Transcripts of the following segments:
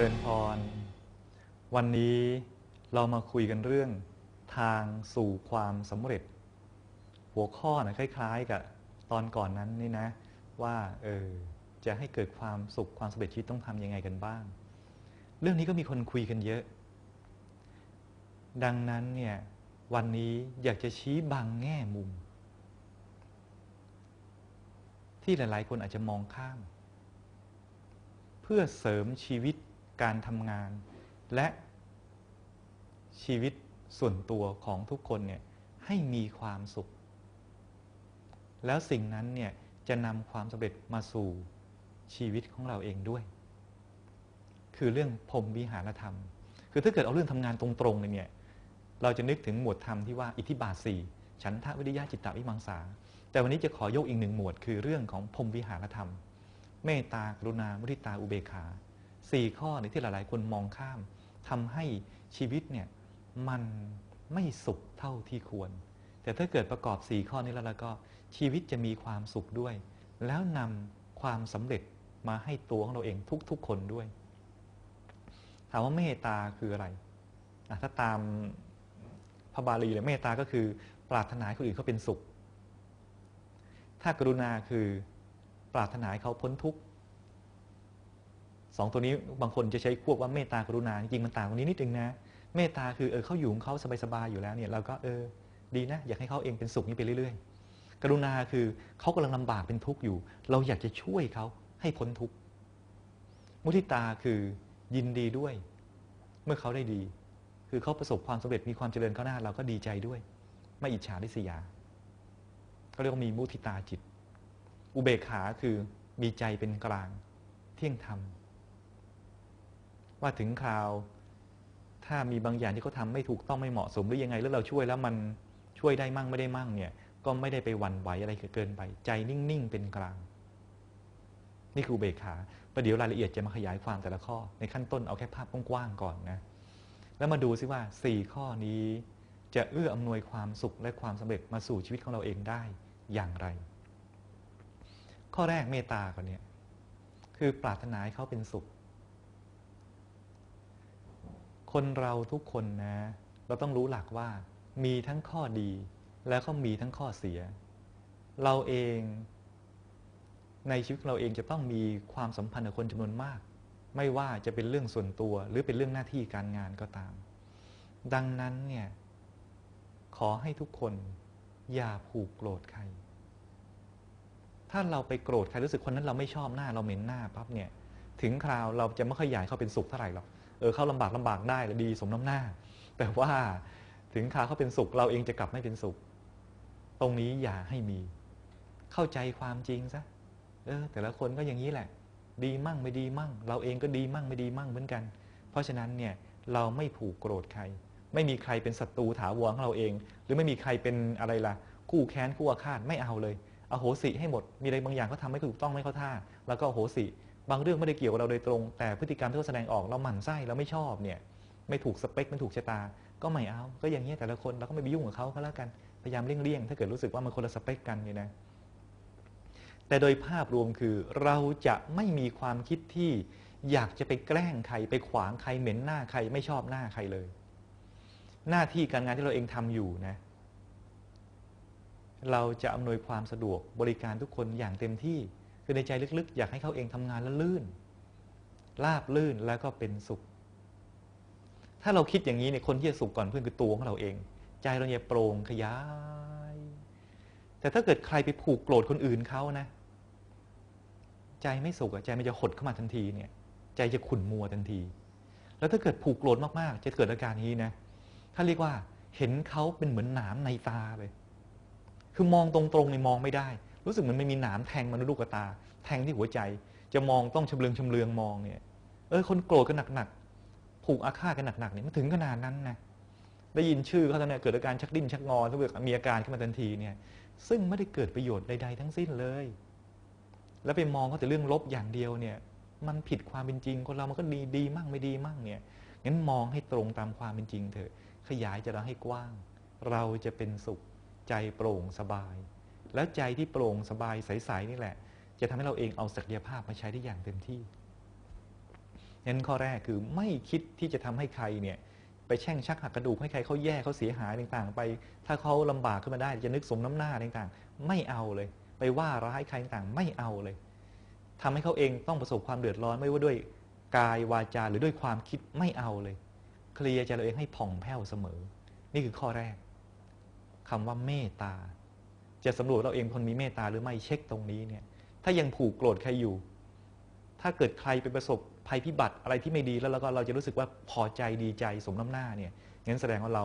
ริญพร วันนี้เรามาคุยกันเรื่องทางสู่ความสำเร็จ หัวข้อนะคล้าย ๆ กับตอนก่อนนั้นนี่นะ ว่าเออจะให้เกิดความสุขความสำเร็จชีวิตต้องทำยังไงกันบ้าง เรื่องนี้ก็มีคนคุยกันเยอะ ดังนั้นเนี่ยวันนี้อยากจะชี้บางแง่มุม ที่หลายๆ คนอาจจะมองข้าม เพื่อเสริมชีวิต การทำงาน และชีวิตส่วนตัวของทุกคนเนี่ยให้มีความสุข แล้วสิ่งนั้นเนี่ยจะนำความสำเร็จมาสู่ชีวิตของเราเองด้วย คือเรื่องพรมวิหารธรรม คือถ้าเกิดเอาเรื่องทำงานตรงๆเลยเนี่ยเราจะนึกถึงหมวดธรรมที่ว่าอิทธิบาทสี่ฉันทะวิริยะจิตตวิมังสา แต่วันนี้จะขอยกอีกหนึ่งหมวด คือเรื่องของพรมวิหารธรรม เมตตากรุณามุทิตาอุเบกขา สี่ข้อในที่หลายๆ คนมองข้ามทำให้ชีวิตเนี่ยมันไม่สุขเท่าที่ควร แต่ถ้าเกิดประกอบสี่ข้อนี้แล้วแล้วก็ชีวิตจะมีความสุขด้วย แล้วนำความสำเร็จมาให้ตัวของเราเองทุก ๆ คนด้วย ถามว่าเมตตาคืออะไระถ้าตามพระบาลีเลยเมตตาก็คือ ปรารถนาคนอื่นเขาเป็นสุข ถ้ากรุณาคือปรารถนาเขาพ้นทุกข์ สองตัวนี้บางคนจะใช้ควบว่าเมตตากรุณาจริงมันต่างกันนี้นิดนึงนะ เมตตาคือเออเขาอยู่ของเขาสบายๆอยู่แล้วเนี่ยเราก็เออดีนะ อยากให้เขาเองเป็นสุขนี้ไปเรื่อย ๆ กรุณาคือเขากำลังลำบากเป็นทุกข์อยู่ เราอยากจะช่วยเขาให้พ้นทุกข์มุทิตาคือยินดีด้วย เมื่อเขาได้ดี คือเขาประสบความสำเร็จมีความเจริญก้าวหน้า เราก็ดีใจด้วย ไม่อิจฉาริษยาเขาเรียกว่ามีมุทิตาจิต อุเบกขาคือมีใจเป็นกลาง เที่ยงธรรม ว่าถึงคราว ถ้ามีบางอย่างที่เขาทาไม่ถูกต้องไม่เหมาะสมหรือยังไงแล้วเราช่วยแล้วมันช่วยได้มั่งไม่ได้มั่งเนี่ยก็ไม่ได้ไปหวั่นไหวอะไรเกินไป ใจนิ่งๆเป็นกลาง นี่คือเบขาประเดี๋ยวรายละเอียดจะมาขยายความแต่ละข้อ ในขั้นต้นเอาแค่ภาพกว้างๆก่อนนะแล้วมาดูซิว่าสี่ข้อนี้จะเอื้ออำนวยความสุขและความสำเร็จมาสู่ชีวิตของเราเองได้อย่างไร ข้อแรกเมตตาก่อนเนี่ยคือปรารถนาให้เขาเป็นสุข คนเราทุกคนนะ เราต้องรู้หลักว่า มีทั้งข้อดี แล้วก็มีทั้งข้อเสีย เราเองในชีวิตเราเองจะต้องมีความสัมพันธ์กับคนจำนวนมาก ไม่ว่าจะเป็นเรื่องส่วนตัวหรือเป็นเรื่องหน้าที่การงานก็ตาม ดังนั้นเนี่ย ขอให้ทุกคนอย่าผูกโกรธใคร ถ้าเราไปโกรธใครรู้สึกคนนั้นเราไม่ชอบหน้าเราเหม็นหน้าปั๊บเนี่ย ถึงคราวเราจะไม่ค่อยอยากเขาเป็นสุขเท่าไหร่หรอก เออเข้าลำบากลำบากได้ดีสมน้ำหน้า แต่ว่าถึงคาเขาเป็นสุข เราเองจะกลับไม่เป็นสุข ตรงนี้อย่าให้มี เข้าใจความจริงซะเออแต่ละคนก็อย่างนี้แหละ ดีมั่งไม่ดีมั่ง เราเองก็ดีมั่งไม่ดีมั่งเหมือนกัน เพราะฉะนั้นเนี่ยเราไม่ผูกโกรธใคร ไม่มีใครเป็นศัตรูถาวรของเราเอง หรือไม่มีใครเป็นอะไรล่ะ คู่แค้นคู่อาฆาตไม่เอาเลยอโหสิให้หมด มีอะไรบางอย่างเขาทาไม่ถูกต้องไม่เข้าท่า แล้วก็อโหสิ บางเรื่องไม่ได้เกี่ยวกับเราโดยตรง แต่พฤติกรรมที่เขาแสดงออกเราหมั่นไส้เราไม่ชอบเนี่ยไม่ถูกสเปคไม่ถูกชะตา ก็ไม่เอา ก็อย่างนี้แต่ละคนเราก็ไม่ไปยุ่งกับเขาก็แล้วกันพยายามเลี่ยงๆถ้าเกิดรู้สึกว่ามันคนละสเปคกันเนี่ยนะแต่โดยภาพรวมคือเราจะไม่มีความคิดที่อยากจะไปแกล้งใครไปขวางใครเหม็นหน้าใครไม่ชอบหน้าใครเลย หน้าที่การงานที่เราเองทำอยู่นะ เราจะอำนวยความสะดวกบริการทุกคนอย่างเต็มที่ คือในใจลึกๆ อยากให้เขาเองทำงานแล้วลื่นราบลื่นแล้วก็เป็นสุข ถ้าเราคิดอย่างนี้เนี่ยคนที่จะสุขก่อนเพื่อนคือตัวของเราเอง ใจเราเนี่ยโปร่งขยาย แต่ถ้าเกิดใครไปผูกโกรธคนอื่นเขานะ ใจไม่สุขใจมันจะหดเข้ามาทันทีเนี่ย ใจจะขุ่นมัวทันที แล้วถ้าเกิดผูกโกรธมากๆ จะเกิดอาการนี้นะถ้าเรียกว่าเห็นเขาเป็นเหมือนหนามในตาเลย คือมองตรงๆในมองไม่ได้ รู้สึกเหมือนไม่มีหนามแทงมันลูกตา แทงที่หัวใจ จะมองต้องชำเลืองชำเลืองมองเนี่ย เออคนโกรธกันหนักๆผูกอาฆาตกันหนักๆเนี่ยมันถึงขนาดนั้นนะได้ยินชื่อเขาเนี่ยเกิดอาการชักดิ้นชักงอถ้าเกิดมีอาการขึ้นมาทันทีเนี่ย ซึ่งไม่ได้เกิดประโยชน์ใดๆทั้งสิ้นเลย แล้วไปมองเขาแต่เรื่องลบอย่างเดียวเนี่ย มันผิดความเป็นจริงคนเรามันก็ดีดีมั่งไม่ดีมั่งเนี่ยงั้นมองให้ตรงตามความเป็นจริงเถอะขยายจะเราให้กว้าง เราจะเป็นสุขใจโปร่งสบาย แล้วใจที่โปร่งสบายใสๆนี่แหละ จะทำให้เราเองเอาศักยภาพมาใช้ได้อย่างเต็มที่นงั้นข้อแรกคือไม่คิดที่จะทำให้ใครเนี่ยไปแช่งชักหักกระดูกให้ใครเขาแย่เขาเสียหายต่างๆ ไป ถ้าเขาลำบากขึ้นมาได้จะนึกสมน้ำหน้าต่างๆ ไม่เอาเลย ไปว่าร้ายใครต่างๆ ไม่เอาเลยทำให้เขาเองต้องประสบความเดือดร้อนไม่ว่าด้วยกายวาจาหรือด้วยความคิดไม่เอาเลย เคลียร์ใจเราเองให้ผ่องแผ้วเสมอ นี่คือข้อแรกคำว่าเมตตา จะสำรวจเราเองคนมีเมตตาหรือไม่เช็คตรงนี้เนี่ย ถ้ายังผูกโกรธใครอยู่ ถ้าเกิดใครไปประสบภัยพิบัติอะไรที่ไม่ดีแล้วเราก็เราจะรู้สึกว่าพอใจดีใจสมน้ำหน้าเนี่ยงั้นแสดงว่าเรา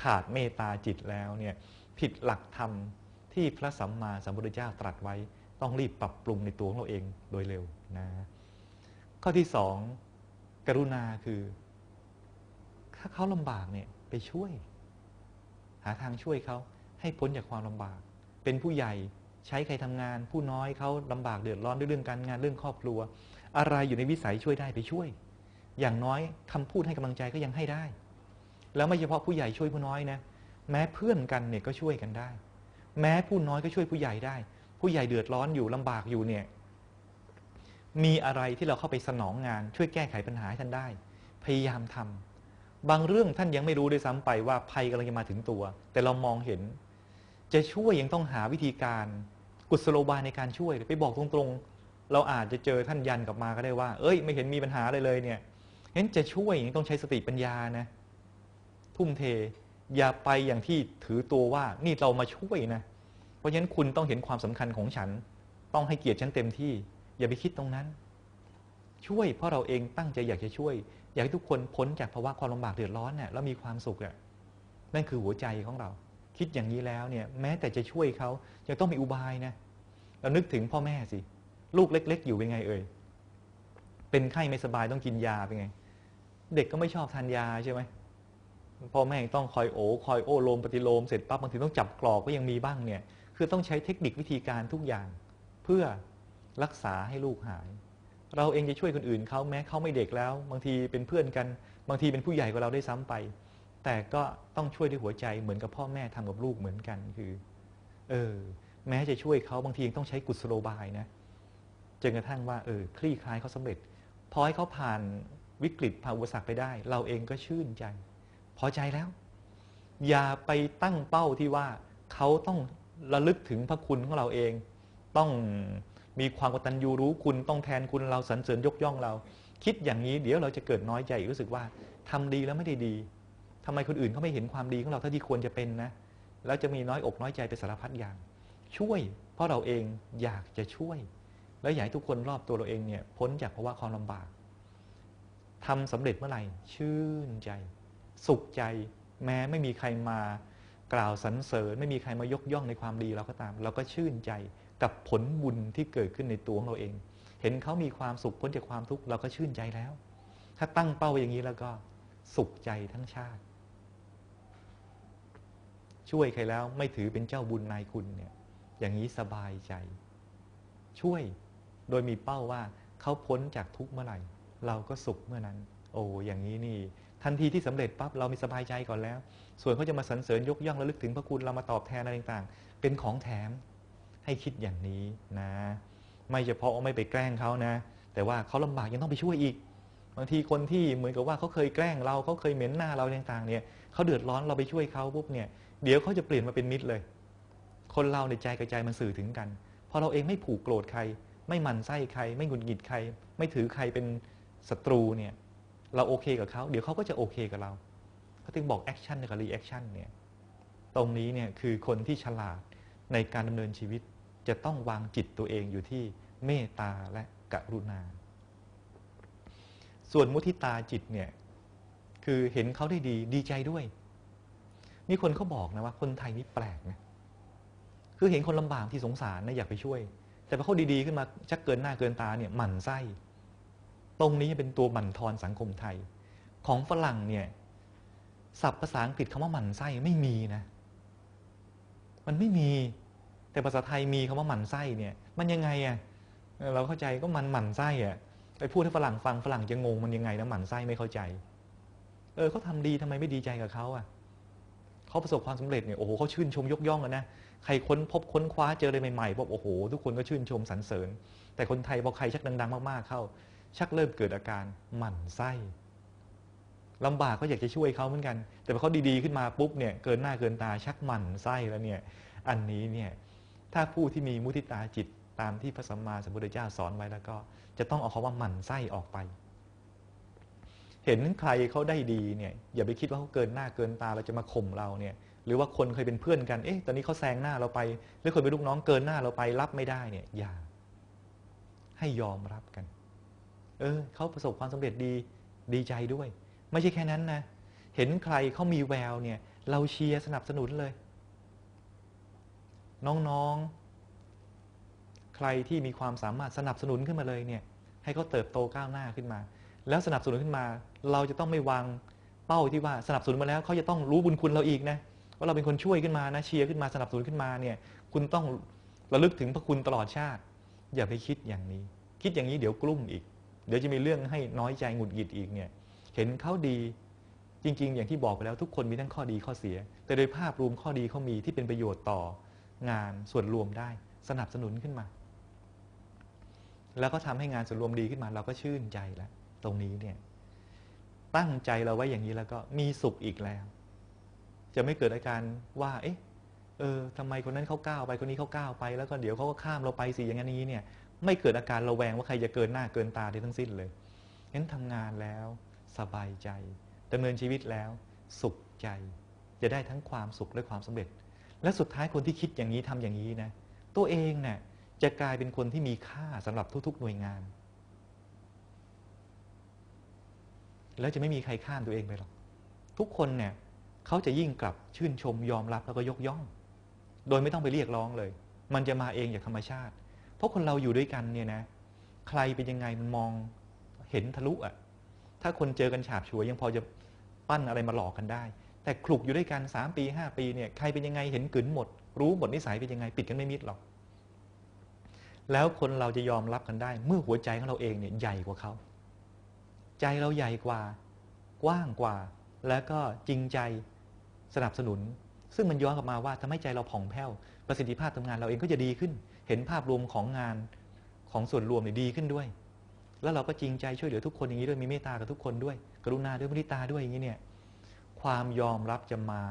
ขาดเมตตาจิตแล้วเนี่ยผิดหลักธรรมที่พระสัมมาสัมพุทธเจ้าตรัสไว้ ต้องรีบปรับปรุงในตัวของเราเองโดยเร็วนะข้อที่สองกรุณาคือ ถ้าเขาลำบากเนี่ยไปช่วย หาทางช่วยเขาให้พ้นจากความลำบาก เป็นผู้ใหญ่ใช้ใครทำงาน ผู้น้อยเขาลำบากเดือดร้อนด้วยเรื่องการงานเรื่องครอบครัว อะไรอยู่ในวิสัยช่วยได้ไปช่วย อย่างน้อยคำพูดให้กำลังใจก็ยังให้ได้ แล้วไม่เฉพาะผู้ใหญ่ช่วยผู้น้อยนะแม้เพื่อนกันเนี่ยก็ช่วยกันได้ แม้ผู้น้อยก็ช่วยผู้ใหญ่ได้ ผู้ใหญ่เดือดร้อนอยู่ลำบากอยู่เนี่ยมีอะไรที่เราเข้าไปสนองงาน ช่วยแก้ไขปัญหาให้ท่านได้ พยายามทำบางเรื่องท่านยังไม่รู้ด้วยซ้ำไปว่าภัยกำลังจะมาถึงตัว แต่เรามองเห็น จะช่วยยังต้องหาวิธีการกุศโลบายในการช่วยไปบอกตรงๆ เราอาจจะเจอท่านยันกลับมาก็ได้ว่า เอ้ย ไม่เห็นมีปัญหาเลยเลยเนี่ยเห็นจะช่วยยังต้องใช้สติปัญญานะทุ่มเทอย่าไปอย่างที่ถือตัวว่านี่เรามาช่วยนะ เพราะฉะนั้นคุณต้องเห็นความสำคัญของฉัน ต้องให้เกียรติฉันเต็มที่ อย่าไปคิดตรงนั้น ช่วยเพราะเราเองตั้งใจอยากจะช่วย อยากให้ทุกคนพ้นจากภาวะความลำบากเดือดร้อนเนี่ยแล้วมีความสุขอะนั่นคือหัวใจของเรา คิดอย่างนี้แล้วเนี่ยแม้แต่จะช่วยเขายังต้องมีอุบายนะเรานึกถึงพ่อแม่สิ ลูกเล็ก ๆ อยู่เป็นไงเอ่ยเป็นไข้ไม่สบายต้องกินยาเป็นไง เด็กก็ไม่ชอบทานยาใช่ไหมพ่อแม่ต้องคอยโอคอยโอโลมปฏิโลมเสร็จปั๊บบางทีต้องจับกรอกก็ยังมีบ้างเนี่ย คือต้องใช้เทคนิควิธีการทุกอย่าง เพื่อรักษาให้ลูกหาย เราเองจะช่วยคนอื่นเขาแม้เขาไม่เด็กแล้ว บางทีเป็นเพื่อนกัน บางทีเป็นผู้ใหญ่กว่าเราได้ซ้ำไป แต่ก็ต้องช่วยด้วยหัวใจเหมือนกับพ่อแม่ทำกับลูกเหมือนกันคือ เออ แม้จะช่วยเขาบางทียังต้องใช้กุศโลบายนะจนกระทั่งว่าเออคลี่คลายเขาสำเร็จพอให้เขาผ่านวิกฤตผ่านอุปสรรคไปได้ เราเองก็ชื่นใจ พอใจแล้ว อย่าไปตั้งเป้าที่ว่าเขาต้องระลึกถึงพระคุณของเราเอง ต้องมีความกตัญญูรู้คุณต้องแทนคุณเราสรรเสริญยกย่องเรา คิดอย่างนี้เดี๋ยวเราจะเกิดน้อยใจรู้สึกว่าทำดีแล้วไม่ได้ดี ทำไมคนอื่นเขาไม่เห็นความดีของเราเท่าที่ควรจะเป็นนะ แล้วจะมีน้อยอกน้อยใจไปสารพัดอย่าง ช่วย เพราะเราเองอยากจะช่วย แล้วอยากให้ทุกคนรอบตัวเราเองเนี่ยพ้นจากภาวะความลำบากทำสำเร็จเมื่อไหร่ ชื่นใจ สุขใจ แม้ไม่มีใครมากล่าวสรรเสริญ ไม่มีใครมายกย่องในความดีเราก็ตาม เราก็ชื่นใจกับผลบุญที่เกิดขึ้นในตัวของเราเอง เห็นเขามีความสุขพ้นจากความทุกข์เราก็ชื่นใจแล้ว ถ้าตั้งเป้าอย่างนี้แล้วก็สุขใจทั้งชาติ ช่วยใครแล้วไม่ถือเป็นเจ้าบุญนายคุณเนี่ย อย่างนี้สบายใจ ช่วยโดยมีเป้าว่าเขาพ้นจากทุกเมื่อไหร่ เราก็สุขเมื่อนั้น โอ้อย่างนี้นี่ ทันทีที่สำเร็จปั๊บเรามีสบายใจก่อนแล้ว ส่วนเขาจะมาสรรเสริญยกย่องระลึกถึงพระคุณเรามาตอบแทนอะไรต่างๆ เป็นของแถมให้คิดอย่างนี้นะ ไม่เฉพาะไม่ไปแกล้งเขานะ แต่ว่าเขาลำบากยังต้องไปช่วยอีกบางทีคนที่เหมือนกับว่าเขาเคยแกล้งเราเขาเคยเหม็นหน้าเราต่างๆเนี่ยเขาเดือดร้อนเราไปช่วยเขาปุ๊บเนี่ย เดี๋ยวเขาจะเปลี่ยนมาเป็นมิตรเลย คนเราในใจกับใจมันสื่อถึงกัน พอเราเองไม่ผูกโกรธใคร ไม่หมันไส้ใคร ไม่หงุดหงิดใคร ไม่ถือใครเป็นศัตรูเนี่ยเราโอเคกับเขาเดี๋ยวเขาก็จะโอเคกับเราเขาถึงบอกแอคชั่นกับรีแอคชั่นเนี่ยตรงนี้เนี่ยคือคนที่ฉลาดในการดำเนินชีวิตจะต้องวางจิตตัวเองอยู่ที่เมตตาและกรุณา ส่วนมุทิตาจิตเนี่ยคือเห็นเขาได้ดีดีใจด้วย มีคนเขาบอกนะว่าคนไทยนี่แปลกนะคือเห็นคนลำบากที่สงสารนะอยากไปช่วย แต่พอเขาดีๆขึ้นมาชักเกินหน้าเกินตาเนี่ยหมั่นไส้ ตรงนี้เป็นตัวบั่นทอนสังคมไทย ของฝรั่งเนี่ยศัพท์ภาษาอังกฤษคำว่าหมั่นไส้ไม่มีนะ มันไม่มี แต่ภาษาไทยมีคำว่าหมั่นไส้เนี่ย มันยังไงอะ่ะเราเข้าใจก็มันหมั่นไส้อะ่ะไปพูดให้ฝรั่งฟังฝรั่งจะงงมันยังไงนะหมั่นไส้ไม่เข้าใจ เออเขาทาดีทำไมไม่ดีใจกับเขาอะ เขาประสบความสำเร็จเนี่ยโอ้โหเขาชื่นชมยกย่องกันนะใครค้นพบค้นคว้าเจออะไรใหม่ๆบอกโอ้โหทุกคนก็ชื่นชมสรรเสริญ แต่คนไทยพอใครชักดังๆ มากๆเข้า ชักเริ่มเกิดอาการหมั่นไส้ลำบากก็อยากจะช่วยเขาเหมือนกัน แต่พอเขาดีๆขึ้นมาปุ๊บเนี่ยเกินหน้าเกินตาชักหมั่นไส้แล้วเนี่ยอันนี้เนี่ยถ้าผู้ที่มีมุทิตาจิตตามที่พระสัมมาสัมพุทธเจ้าสอนไว้แล้วก็ จะต้องเอาคำว่าหมั่นไส้ออกไป เห็นใครเขาได้ดีเนี่ยอย่าไปคิดว่าเขาเกินหน้าเกินตาเราจะมาข่มเราเนี่ยหรือว่าคนเคยเป็นเพื่อนกันเอ๊ะตอนนี้เขาแซงหน้าเราไป หรือคนเป็นลูกน้องเกินหน้าเราไปรับไม่ได้เนี่ยอย่า ให้ยอมรับกัน เออเขาประสบความสำเร็จดีดีใจด้วย ไม่ใช่แค่นั้นนะ เห็นใครเขามีแววเนี่ย เราเชียร์สนับสนุนเลย น้องๆ ใครที่มีความสามารถสนับสนุนขึ้นมาเลยเนี่ย ให้เขาเติบโตก้าวหน้าขึ้นมา แล้วสนับสนุนขึ้นมา เราจะต้องไม่วางเป้าที่ว่าสนับสนุนมาแล้วเขาจะต้องรู้บุญคุณเราอีกนะว่าเราเป็นคนช่วยขึ้นมานะเชียร์ขึ้นมาสนับสนุนขึ้นมาเนี่ยคุณต้องระลึกถึงพระคุณตลอดชาติ อย่าไปคิดอย่างนี้ คิดอย่างนี้เดี๋ยวกลุ้มอีก เดี๋ยวจะมีเรื่องให้น้อยใจหงุดหงิดอีกเนี่ยเห็นเขาดีจริง ๆ อย่างที่บอกไปแล้วทุกคนมีทั้งข้อดีข้อเสีย แต่โดยภาพรวมข้อดีเขามีที่เป็นประโยชน์ต่องานส่วนรวมได้ สนับสนุนขึ้นมา แล้วก็ทำให้งานส่วนรวมดีขึ้นมาเราก็ชื่นใจแล้ว ตรงนี้เนี่ยตั้งใจเราไว้อย่างนี้แล้วก็มีสุขอีกแล้ว จะไม่เกิดอาการว่า เอ๊ะเออทำไมคนนั้นเขาก้าวไปคนนี้เขาก้าวไปแล้วก็เดี๋ยวเขาก็ข้ามเราไปสิอย่างนี้เนี่ย ไม่เกิดอาการระแวงว่าใครจะเกินหน้าเกินตาได้ทั้งสิ้นเลยงั้นทำงานแล้ว สบายใจดำเนินชีวิตแล้ว สุขใจ จะได้ทั้งความสุขและความสำเร็จ และสุดท้ายคนที่คิดอย่างนี้ทำอย่างนี้นะ ตัวเองเนี่ยจะกลายเป็นคนที่มีค่าสำหรับทุก ๆ หน่วยงาน แล้วจะไม่มีใครข้ามตัวเองไปหรอก ทุกคนเนี่ยเขาจะยิ่งกลับชื่นชมยอมรับแล้วก็ยกย่อง โดยไม่ต้องไปเรียกร้องเลย มันจะมาเองจากธรรมชาติ เพราะคนเราอยู่ด้วยกันเนี่ยนะ ใครเป็นยังไงมันมองเห็นทะลุอะถ้าคนเจอกันฉาบฉวยยังพอจะปั้นอะไรมาหลอกกันได้ แต่คลุกอยู่ด้วยกัน 3 ปี 5 ปีเนี่ยใครเป็นยังไงเห็นกึนหมด รู้หมดนิสัยเป็นยังไงปิดกันไม่มิดหรอก แล้วคนเราจะยอมรับกันได้ เมื่อหัวใจของเราเองเนี่ยใหญ่กว่าเขา ใจเราใหญ่กว่า กว้างกว่า แล้วก็จริงใจสนับสนุน ซึ่งมันย้อนกลับมาว่าทำให้ใจเราผ่องแผ้ว ประสิทธิภาพทำงานเราเองก็จะดีขึ้น เห็นภาพรวมของงานของส่วนรวมเนี่ยดีขึ้นด้วย แล้วเราก็จริงใจช่วยเหลือทุกคนอย่างนี้ด้วยมีเมตตากับทุกคนด้วย กรุณาด้วยมุทิตาด้วยอย่างนี้เนี่ยความยอมรับจะมา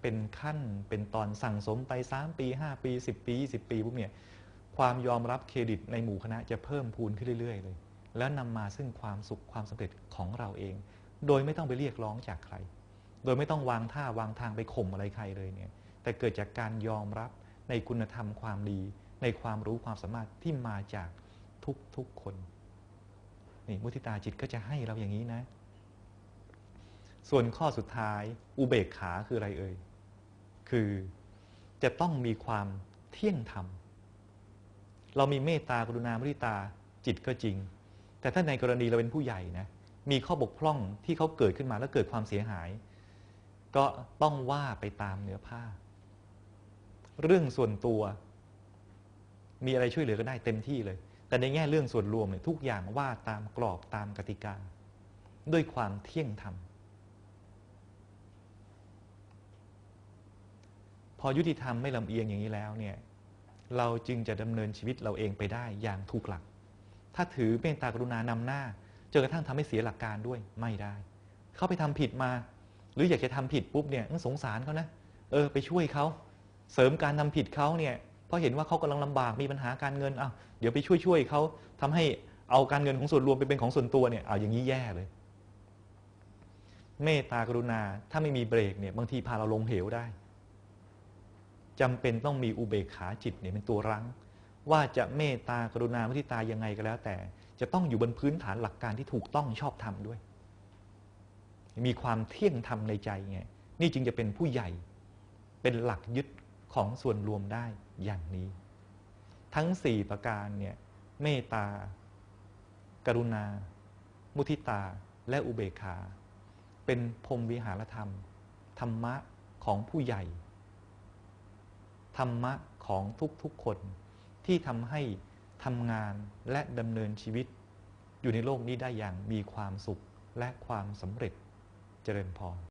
เป็นขั้นเป็นตอนสั่งสมไป 3 ปี 5 ปี 10 ปี 20 ปีปุ๊บเนี่ยความยอมรับเครดิตในหมู่คณะจะเพิ่มพูนขึ้นเรื่อยๆเลย แล้วนำมาซึ่งความสุขความสำเร็จของเราเอง โดยไม่ต้องไปเรียกร้องจากใคร โดยไม่ต้องวางท่าวางทางไปข่มอะไรใครเลยเนี่ยแต่เกิดจากการยอมรับในคุณธรรมความดี ในความรู้ความสามารถที่มาจากทุกๆคนนี่มุทิตาจิตก็จะให้เราอย่างนี้นะ ส่วนข้อสุดท้ายอุเบกขาคืออะไรเอ่ยคือจะต้องมีความเที่ยงธรรม เรามีเมตตากรุณามุทิตาจิตก็จริง แต่ถ้าในกรณีเราเป็นผู้ใหญ่นะมีข้อบกพร่องที่เขาเกิดขึ้นมาแล้วเกิดความเสียหาย ก็ต้องว่าไปตามเนื้อผ้า เรื่องส่วนตัว มีอะไรช่วยเหลือก็ได้เต็มที่เลย แต่ในแง่เรื่องส่วนรวมเนี่ยทุกอย่างว่าตามกรอบตามกติกา ด้วยความเที่ยงธรรมพอยุติธรรมไม่ลำเอียงอย่างนี้แล้วเนี่ยเราจึงจะดำเนินชีวิตเราเองไปได้อย่างถูกหลัก ถ้าถือเมตตากรุณานำหน้าจนกระทั่งทำให้เสียหลักการด้วยไม่ได้ เขาไปทำผิดมา หรืออยากจะทำผิดปุ๊บเนี่ยสงสารเขานะเออไปช่วยเขาเสริมการทำผิดเขาเนี่ยเพราะเห็นว่าเขากำลังลำบากมีปัญหาการเงินอะเดี๋ยวไปช่วยช่วยเขาทำให้เอาการเงินของส่วนรวมไปเป็นของส่วนตัวเนี่ยเอาอย่างนี้แย่เลย เมตตากรุณาถ้าไม่มีเบรกเนี่ยบางทีพาเราลงเหวได้จำเป็นต้องมีอุเบกขาจิตเนี่ยเป็นตัวรั้ง ว่าจะเมตตากรุณามุทิตายังไงก็แล้ว แต่จะต้องอยู่บนพื้นฐานหลักการที่ถูกต้องชอบธรรมด้วย มีความเที่ยงธรรมในใจไงนี่จึงจะเป็นผู้ใหญ่เป็นหลักยึดของส่วนรวมได้อย่างนี้ ทั้งสี่ประการเนี่ยเมตตา กรุณา มุทิตาและอุเบกขา เป็นพรมวิหารธรรม ธรรมะของผู้ใหญ่ ธรรมะของทุกๆคน ที่ทำให้ทำงานและดำเนินชีวิต อยู่ในโลกนี้ได้อย่างมีความสุขและความสำเร็จเจริญพร